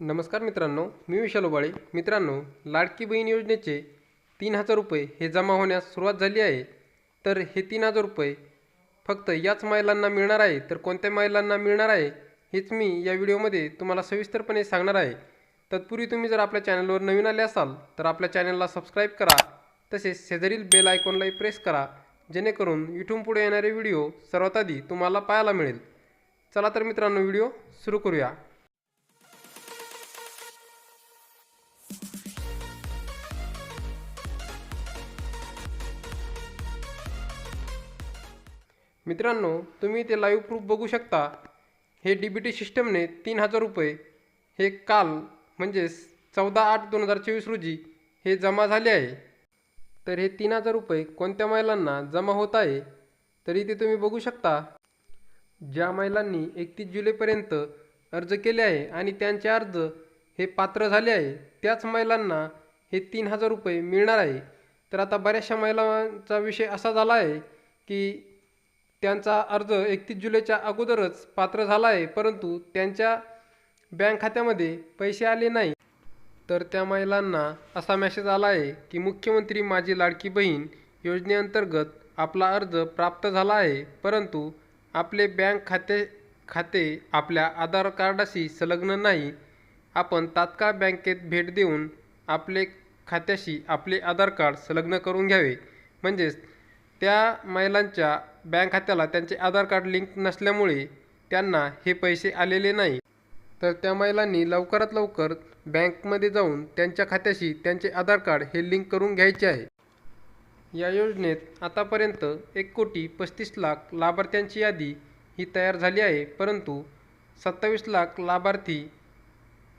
नमस्कार मित्रांनो मी विशाल ओबाळे मित्रांनो लाडकी बहीण योजनेचे तीन हजार रुपये हे जमा होण्यास सुरुवात झाली आहे. तर हे तीन हजार रुपये फक्त याच महिलांना मिळणार आहे तर कोणत्या महिलांना मिळणार आहे हेच मी या व्हिडिओमध्ये तुम्हाला सविस्तरपणे सांगणार आहे. तत्पूर्वी तुम्ही जर आपल्या चॅनलवर नवीन आले असाल तर आपल्या चॅनलला सबस्क्राईब करा तसेच शेजारील बेल आयकॉनलाही प्रेस करा जेणेकरून इथून पुढे येणारे व्हिडिओ सर्वात आधी तुम्हाला पाहायला मिळेल. चला तर मित्रांनो व्हिडिओ सुरू करूया. मित्रांनो तुम्ही ते लाईव्ह प्रूफ बघू शकता. हे डी बी टी सिस्टमने तीन हजार रुपये हे काल म्हणजेच चौदा आठ दोन हजार चोवीस रोजी हे जमा झाले आहे. तर हे तीन हजार रुपये कोणत्या महिलांना जमा होत आहे तर इथे तुम्ही बघू शकता. ज्या महिलांनी एकतीस जुलैपर्यंत अर्ज केले आहे आणि त्यांचे अर्ज हे पात्र झाले आहे त्याच महिलांना हे तीन हजार रुपये मिळणार आहे. तर आता बऱ्याचशा महिलांचा विषय असा झाला आहे की त्यांचा अर्ज एकतीस जुलैच्या अगोदरच पात्र झाला आहे परंतु त्यांच्या बँक खात्यामध्ये पैसे आले नाही. तर त्या महिलांना असा मेसेज आला आहे की मुख्यमंत्री माझी लाडकी बहीण योजनेअंतर्गत आपला अर्ज प्राप्त झाला आहे परंतु आपले बँक खाते खाते आपल्या आधार कार्डाशी संलग्न नाही. आपण तात्काळ बँकेत भेट देऊन आपले खात्याशी आपले आधार कार्ड संलग्न करून घ्यावे. म्हणजेच त्या महिलांच्या बँक खात्याला त्यांचे आधार कार्ड लिंक नसल्यामुळे त्यांना हे पैसे आलेले नाही. तर त्या महिलांनी लवकरात लवकर बँकमध्ये जाऊन त्यांच्या खात्याशी त्यांचे आधार कार्ड हे लिंक करून घ्यायचे आहे. या योजनेत आतापर्यंत एक कोटी पस्तीस लाख लाभार्थ्यांची यादी ही तयार झाली आहे परंतु सत्तावीस लाख लाभार्थी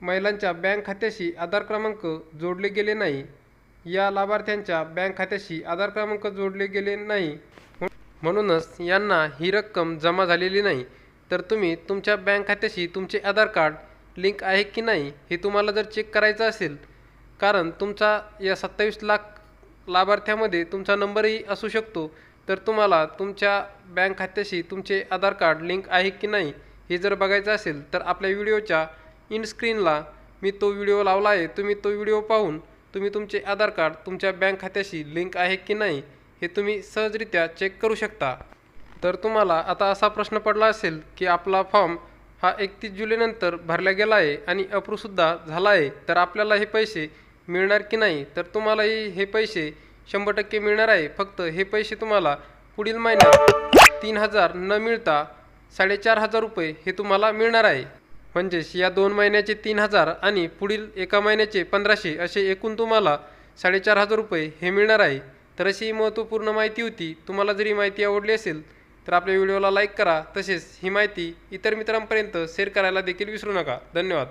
महिलांच्या बँक खात्याशी आधार क्रमांक जोडले गेले नाही. या लाभार्थ्यांच्या बँक खात्याशी आधार क्रमांक जोडले गेले नाही. म्हणूनच यांना ही रक्कम जमा झालेली नाही. तर तुम्ही तुमच्या बँक खात्याशी तुमचे आधार कार्ड लिंक आहे की नाही हे तुम्हाला जर चेक करायचं असेल कारण तुमचा या सत्तावीस लाख लाभार्थ्यामध्ये तुमचा नंबरही असू शकतो तर तुम्हाला तुमच्या बँक खात्याशी तुमचे आधार कार्ड लिंक आहे की नाही हे जर बघायचं असेल तर आपल्या व्हिडिओच्या इनस्क्रीनला मी तो व्हिडिओ लावला आहे. तुम्ही तो व्हिडिओ पाहून तुम्ही तुमचे आधार कार्ड तुमच्या बँक खात्याशी लिंक आहे की नाही हे तुम्ही सहजरित्या चेक करू शकता. तर तुम्हाला आता असा प्रश्न पडला असेल की आपला फॉर्म हा एकतीस जुलैनंतर भरला गेला आहे आणि अप्रूव्हसुद्धा झाला आहे तर आपल्याला हे पैसे मिळणार की नाही? तर तुम्हालाही हे पैसे शंभर टक्के मिळणार आहे. फक्त हे पैसे तुम्हाला पुढील महिन्यात तीन हजार न मिळता साडेचार हजार रुपये हे तुम्हाला मिळणार आहे. म्हणजेच या दोन महिन्याचे तीन हजार आणि पुढील एका महिन्याचे पंधराशे असे एकूण तुम्हाला साडेचार हजार रुपये हे मिळणार आहे. तर अशी ही महत्त्वपूर्ण माहिती होती. तुम्हाला जरी माहिती आवडली असेल तर आपल्या व्हिडिओला लाईक करा. तसेच ही माहिती इतर मित्रांपर्यंत शेअर करायला देखील विसरू नका. धन्यवाद.